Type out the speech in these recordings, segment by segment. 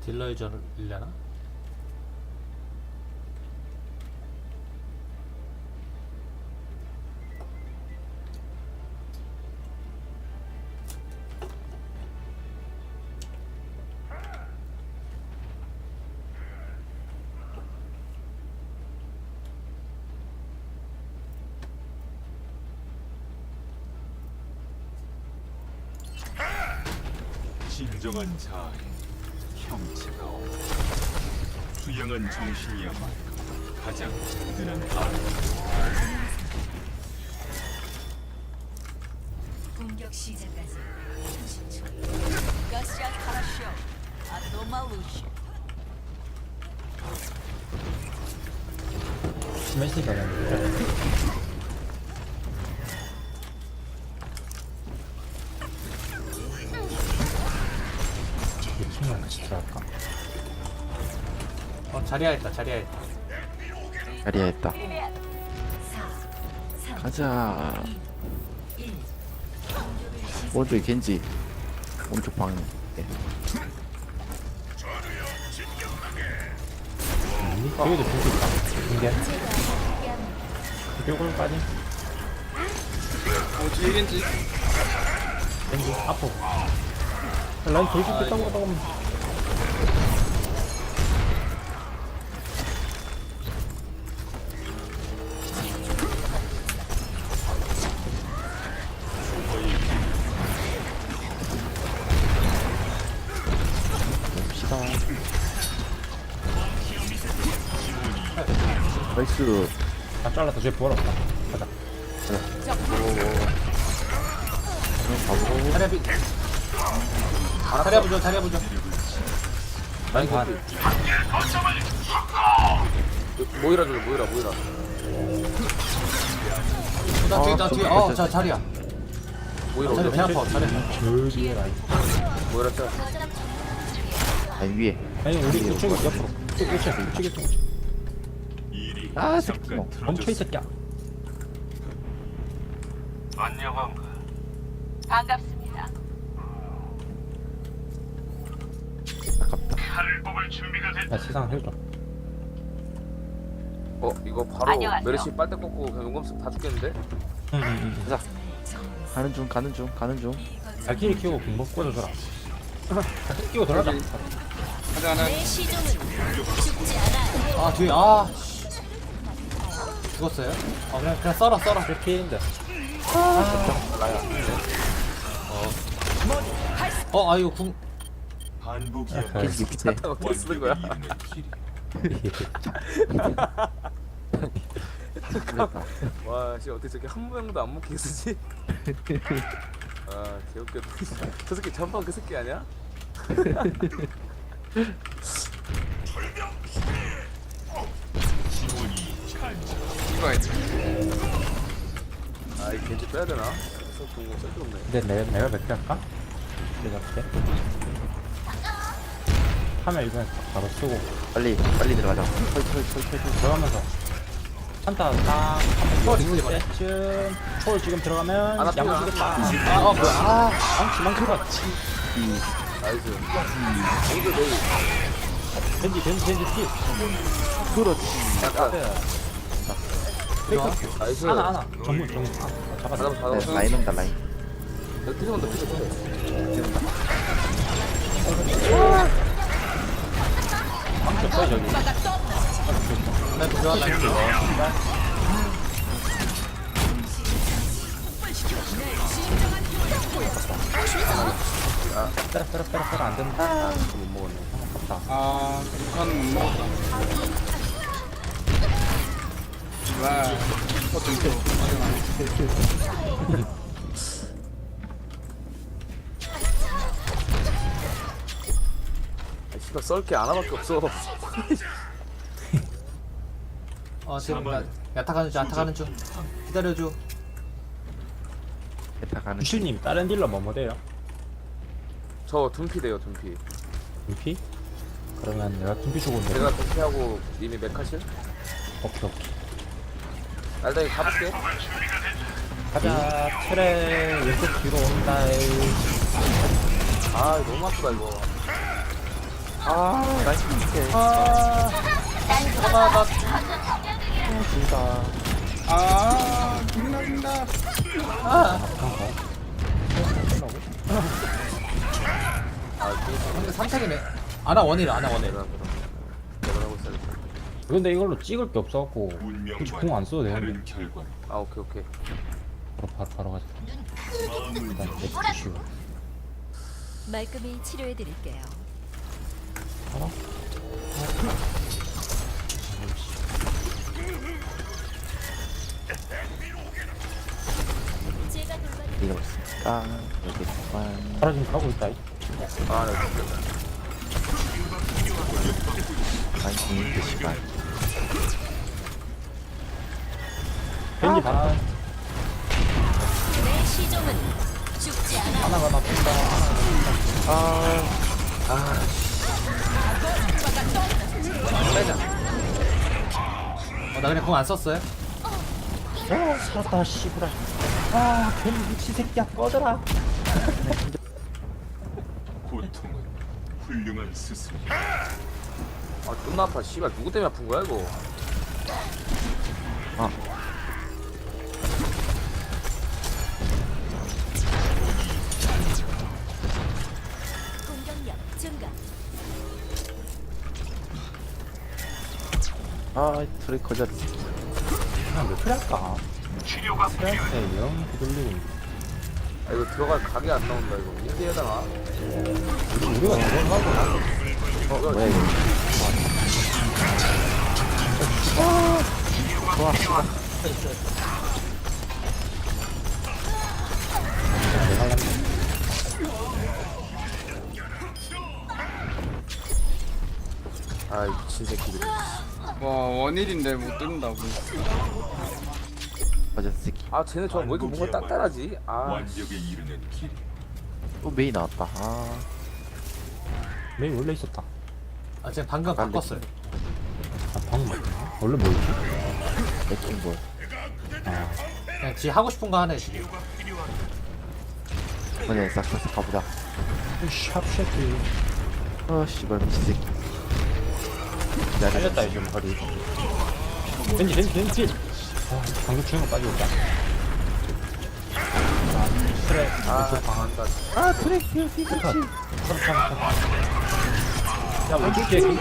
딜러의 전을 일려나? 진정한 자아에 형체가 없다. 투영한 정신이야말로 가장 든든한 아름. 공격 시작까지 30초. 가시안 카라쇼. 아토말루시. 스매시 가는 자리야 있다 자리야 있다 자리에 있다. 4, 3, 가자. 1. 오른쪽에 겐지. 오른쪽 방. 네. 여기도 빈수 있다 빈게 뼈골 빠짐 어 뒤에 겐지 빈기 앞으로 라인 돌수 있다고 하다가 봅 나이스. 다 잘랐다. 쟤 부활 없다. 가자. 바보. 자리야 빈 자리야 부죠 자리야 부죠 라인 반 모이라 줘 모이라 모이라. 나 뒤에 나 뒤에. 어 자 자리야. 모이라 자리 배 아파 자리 저 뒤에 라인 모이라 짜 아니 위에. 아니 우리 우측 옆으로. 우측 우측 우측 우측 아, 새끼 뭐. 멈춰 이. 새끼야 안녕한가. 반갑습니다. 아깝다. 칼을 뽑을 준비가 됐다. 야 세상 해줘 어 이거 바로 안녕하세요. 메르시 빨대 꽂고 그냥 쓰면 다 죽겠는데? 응응응 가자. 가는 중, 가는 중, 가는 중. 발키리 키우고 공복 꽂아줘라 발키리 키우고 돌아가 하자 하나 내 시종은 죽지 않아. 아 뒤에 아 씨. 죽었어요? 아 그냥 그냥 썰어 썰어 피해인데 어, 아 이거 궁. 겐지 밑에. 어떻게 쓰는 거야? 그랬다. 와씨 어떻게 저렇게 한 명도 안 먹히게 쓰지? 아 개웃겨 저 새끼 전방 그 새끼 아니야? 아이 겐지 빼야 되나? 쓸데 없네 근데 내가 내가 몇개 할까? 내가 몇 개? 하면 이번에 바로 쓰고 빨리, 빨리 들어가자. 털, 털, 털, 털, 털. 들어가면서 딱 초월 있을 때쯤 초월 지금 들어가면 안 아프냐? 야무지겠다 아 어, 뭐야 아 망치 망치가 이, 나이스 이거 벤지 벤지 벤지 피 그렇지. 약간 페이커 나이스 하나 하나 전문 전문 아, 잡았어 받아 네, 라인 온다, 라인. 피자 온다 피자 피자 망치 없어요 저기 나 이거 빼라 빼라 빼라 빼라 안 된다 아, 못 먹었네 아깝다 아 북한 못 먹었다 와 아, 씨발 썰게 하나밖에 없어. 어 지금 나 야타 가는 중 야타 가는 중. 기다려줘. 베타 가는 중. 유실님 다른 딜러 뭐뭐 돼요? 저 둔피 돼요 둠피? 그러면 내가 둠피 주고 온대 제가 둔피하고 님이 메카실? 오케이 오케이 날다이 가볼게. 가자. 트레 왼쪽 뒤로 온다. 아 너무 아프다 이거. 아 나이스. 오케이 아, 하나. 나 진짜. 아 죽나 죽나 근데 3탱이네. 아나 원이래 아나 원이래 근데 이걸로 찍을 게 없어갖고 공 안 써도 되는데. 아 오케이 오케이 바로 바로 바로 가자. 일단 대충 쉬워. 말끔히 치료해 드릴게요. 하나? 제가 돌봐드릴게요. 이거 없으니까 여기 보관 하나 지금 가고 있다. 아나 죽겠다 관심 있는 시간 벤지 반. 내 시종은 죽지 않아. 하나가 나쁜다. 어나 그냥 공안 썼어요 어, 살았다, 씨부라. 아, 벤지 미친 새끼야, 꺼져라. 고통은 훌륭한 스승. 아 존나 아파 씨발 누구 때문에 아픈 거야 이거 공 아 둘이 거절 그냥 몇 그래 할까? 치료가 필요해. 트랙에 영 휘둘리고 있네. 아 이거 들어갈 각이 안 나온다 이거. 인디에다가. 우리, 우리가 들어가고 어 뭐야 이거 내가 하려면 아이 미친 새끼들 와 원일인데 못 뜬다고. 거절 새끼. 아 쟤네 저왜 이렇게 뭔가 단단하지? 아. 완벽에 이르는 길. 또 메이 나왔다. 아. 메이 원래 있었다. 아 제가 방금 빨리. 바꿨어요. 아, 방금 원래 뭐였지? 맥킹볼 아, 그냥 지 하고 싶은 거 하네 지금 이번에 싹싹 가보자. 샵쉐키. 어 씨발 미친 새끼. 기다려 살렸다, 이제 허리. 벤지, 벤지, 벤지. 아, 방금 주는 거 빠지고 있다. 아, 그래. 아 방한다 아 트랙 힐 힐, 힐. 야, 왜 이렇게 벤지.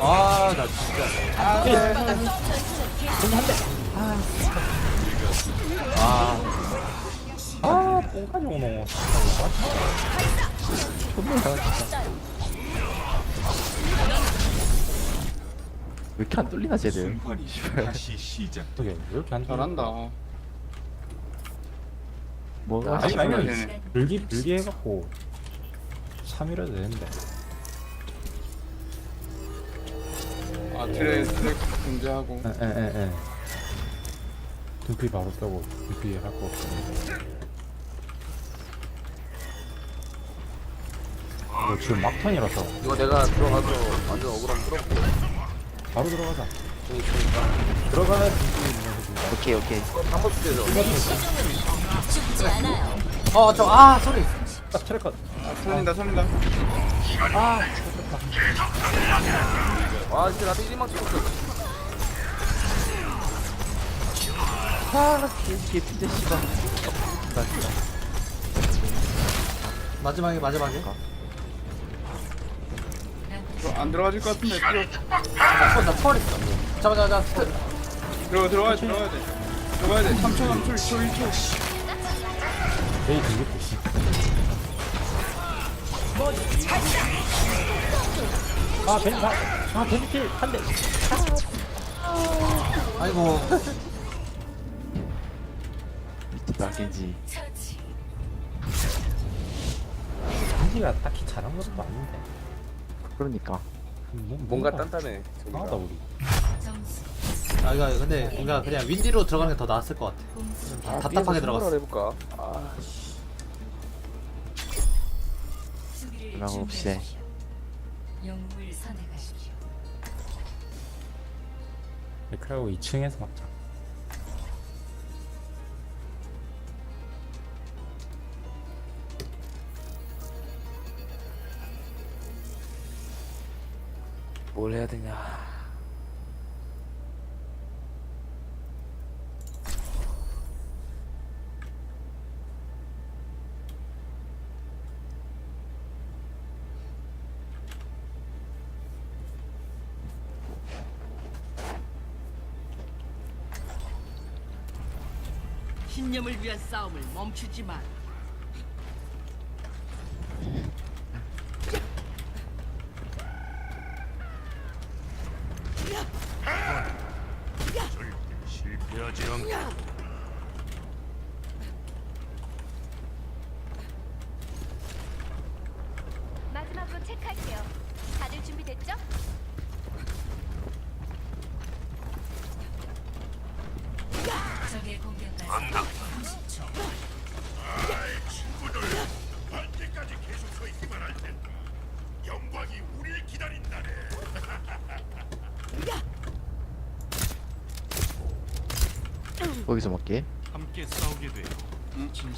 아나 진짜 벤지 한 대. 아 아, 뽕까지 오노. 왜 이렇게 안 뚫리나 쟤들 순환이 다시 시작. 어떻게, 왜 이렇게 안 잘한다 뭐가 아니, 아니. 되네. 불기, 불기 해갖고 3이라도 되는데. 아 트레 트레 견제하고 에, 에, 에, 에. 등피 바로 빼고, 등피 할거 없어. 이거 지금 막판이라서 이거 내가 들어가서 완전 억울함 풀었고 바로 들어가자. 해준다. 오케이 오케이 내 시종은 죽지 않아요. 어저아 소리 딱 트랙컷. 아 살린다 살린다 와 진짜 나도 1인망 찍었어 아 이게 핀데 씨발 마지막에 마지막에 저 안 들어가질 것 같은데 들어 나나 초월 있어 잡아 잡아 잡아 들어 들어가야 돼 들어가야 돼 들어가야 돼 3초 3초 2초 1초 에이, 있어. 아, 벤, 아, 아, 벤피 한 대. 아이고 처치. 벤지가 딱히 잘한 것도 아닌데. 그러니까 뭐, 뭔가 단단해 하다 저기가 우리. 점수. 아 이거 근데 뭔가 그냥 윈디로 들어가는 게 더 나았을 것 같아 공수. 아, 답답하게 들어갔어. 해볼까 아 수비를 라고 없이. 준비하십시오. 영웅을 선택하십시오. 그리고 2층에서 막자. 뭘 해야 되냐 신념을 위한 싸움을 멈추지 마. 실패하지 않고 마지막으로 체크할게요. 다들 준비됐죠? 적의 공격까지 30초. 언제까지 계속 서 있기만 할 텐데 영광이 우리를 기다린다네 거기서 먹게. 함께 싸우게 되어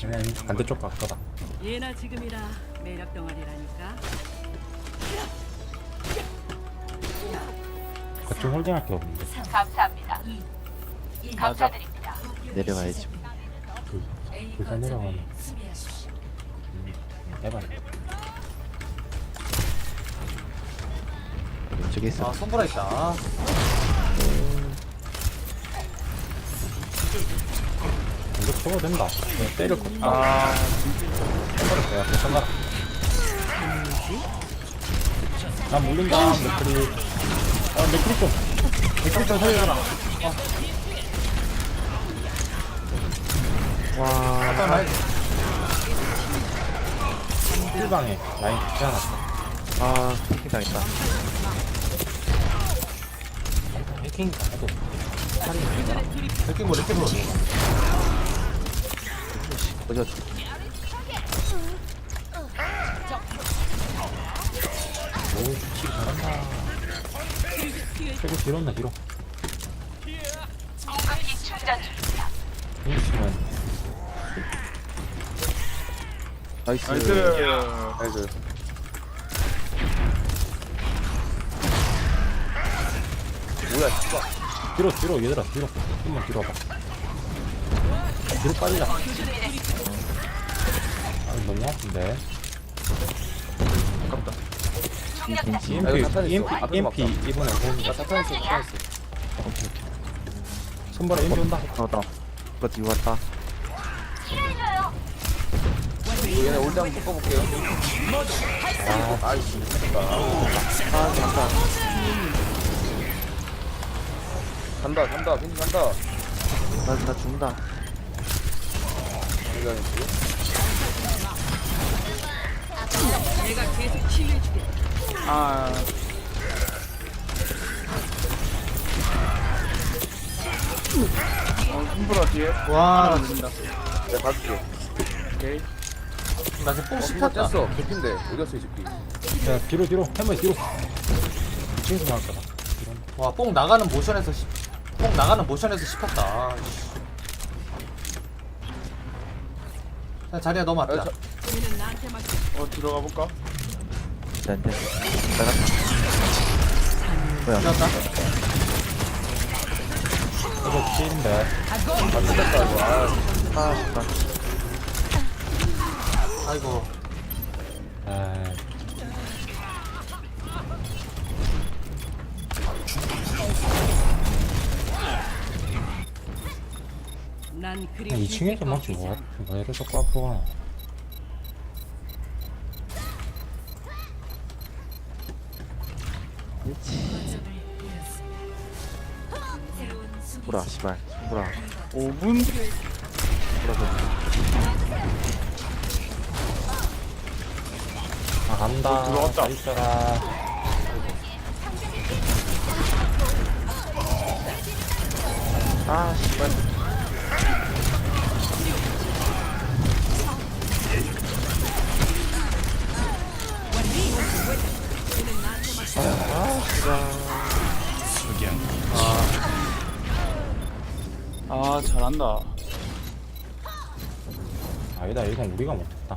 그냥 반대쪽 각도다 예나 지금이라 매력 덩어리라니까. 거점 홀딩할 게 없는데 감사합니다. 감사드립니다. 내려가야지. 불사 내려가네. 거점을 수비하십시오. 해봐 왼쪽에 있어. 아 손보라 있다. 이거 쳐도 된다. 그냥 때릴 거 아... 손가락 내가 손가락. 나 물린다. 맥크리. 아 맥크리 좀. 맥크리 좀 살려줘라 와. 라인 힐방에 라인 붙여놨어 아, 해킹 당했다. 해킹 해도 느낌 뭐 느낌 뭐 어저 오 좋지 잘한다. 최고 뒤로 온나 뒤로. 이 치면 나이스. 나이스. 뭐야 씨발. 뒤로 뒤로 얘들아 뒤로. 좀만 뒤로 와봐. 뒤로 빠지자 아 너무 아픈데. 빈지. 아, 이거 EMP. EMP 앞에서 EMP. 이번에 오는 나 사탄 있어 사탄 있어 손바닥 EMP 온다 나왔다. 이거 뒤로 왔다. 이거 얘네 올때 한번 묶어볼게요. 아 아이씨 아, 간다. 간다 간다 빈 간다. 나, 나 죽는다. 이거 내가 계속 치유해주게. 아. 어, 손보라 뒤에. 와. 맞는다. 내가 봐줄게. 오케이 나 지금 뽕 어 씹혔다 뺐어 개핀데 어디 갔어 이 새끼 야, 뒤로 뒤로 해머 뒤로 2층에서 나올 거다 와뽕 나가는 모션에서 씹- 뽕 나가는 모션에서 씹혔다 씨. 자, 자리야 너무 아, 맞다 저, 나한테 맡겨. 어 들어가 볼까? 안 돼. 나갔다. 뭐야? 씹혔다 이거 치인데 아 이거 아 아. 아이고 에이 난 그리 그냥 2층에서 맞지 뭐왜 이렇게 자꾸 앞으로 가나 보라, 씨발. 보라. 5분? 아 간다 들어갔다. 잘 있어라 아, 씨발. 아 잘한다 아니다 이건 우리가 못했다